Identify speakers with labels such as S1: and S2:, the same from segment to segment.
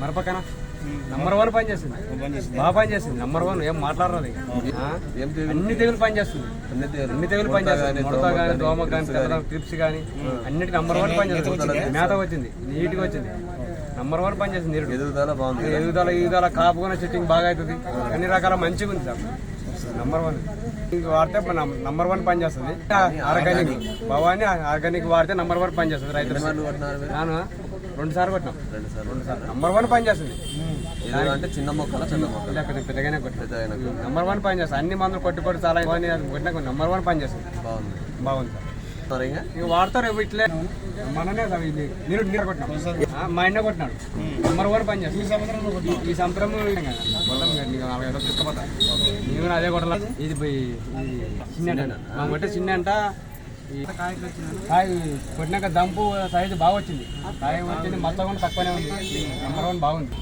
S1: మరపక్కన number one పని చేస్తుంది. బాగా పని చేస్తుంది. నంబర్ వన్ ఏం మాట్లాడరాదు? అన్ని తెగులు పని చేస్తుంది.
S2: అన్ని తెగులు.
S1: పని చేస్తుంది.
S2: ముడత
S1: కానీ దోమ కానీ
S2: గానీ.
S1: ట్రిప్స్ కానీ అన్నిటి నంబర్ వన్ పని చేస్తుంది. మేత వచ్చింది. నీట్గా వచ్చింది. నంబర్ వన్ పని చేస్తుంది.
S2: ఎదుగుదల బాగుంది.
S1: ఎదుగుదల ఎదుగుదల కాపుకున్న సెట్టింగ్ బాగా అవుతుంది. అన్ని రకాల మంచిగా ఉంది సార్. నంబర్ వన్ వాడితే నంబర్ వన్ పని చేస్తుంది ఆర్గానిక్. భవాని ఆర్గానిక్ వాడితే నంబర్ వన్ పని చేస్తుంది రైతులు
S2: కొట్టినారు మీరు?
S1: నాను? రెండు సార్లు కొట్టినాం.
S2: రెండు సార్లు
S1: నంబర్ వన్ పని చేస్తుంది
S2: అంటే చిన్న మొక్కల పెద్ద మొక్కల.
S1: లేకపోతే పెద్దగానే కొట్టినాం. నంబర్ వన్ పని చేస్తుంది అన్ని మందులు కొట్టి కొట్టి చాలా కొట్టినా నంబర్ వన్ పని చేస్తుంది
S2: బాగుంది.
S1: బాగుంది సార్. వాడతారు ఇట్లే. మననే ఇది. నీరు మా ఆయన కొట్టినాడు. నెంబర్ వన్ పని చేస్తాం ఈ సంవత్సరం నీకు నేను అదే కొట్టాల? ఇది చిన్న. మా కొట్టే చిన్న అంట. ఈ కాయ కొట్టినాక దంపు సైజు బాగా వచ్చింది. కాయ వచ్చింది మొత్తం కూడా తక్కువనే ఉంది. నెంబర్ వన్ బాగుంది.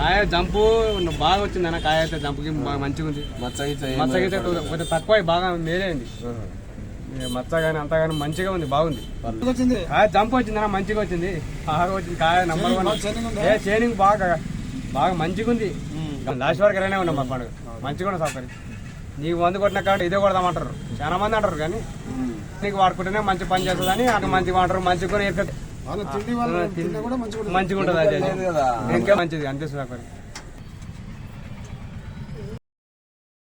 S1: కాయ జంపు బాగా వచ్చింది అన్న. కాయ అయితే జంపుకి మంచిగా ఉంది
S2: మచ్చ
S1: మచ్చ తక్కువ బాగా మేలే ఇక మచ్చ కానీ అంతా కానీ మంచిగా ఉంది బాగుంది. జంప్ వచ్చింది అన్న మంచిగా వచ్చింది. బాగా వచ్చింది కాయ నంబర్ వన్ ఏ షేనింగ్ బాగా బాగా మంచిగా ఉంది. లాస్ట్ వరకు ఇలానే ఉన్నాం మా పండుగ మంచిగా ఉంది సౌకర్యం. నీకు మందు కొట్టిన కాడ ఇదే కొడదామంటారు. చాలా మంది అంటారు కానీ నీకు వాడుకుంటేనే మంచి పని చేస్తుందని అక్కడ మంచిగా అంటారు మంచిగా మంచిగా ఉంటుంది అది. ఇంకా మంచిది అనిపిస్తుంది సౌకర్యం?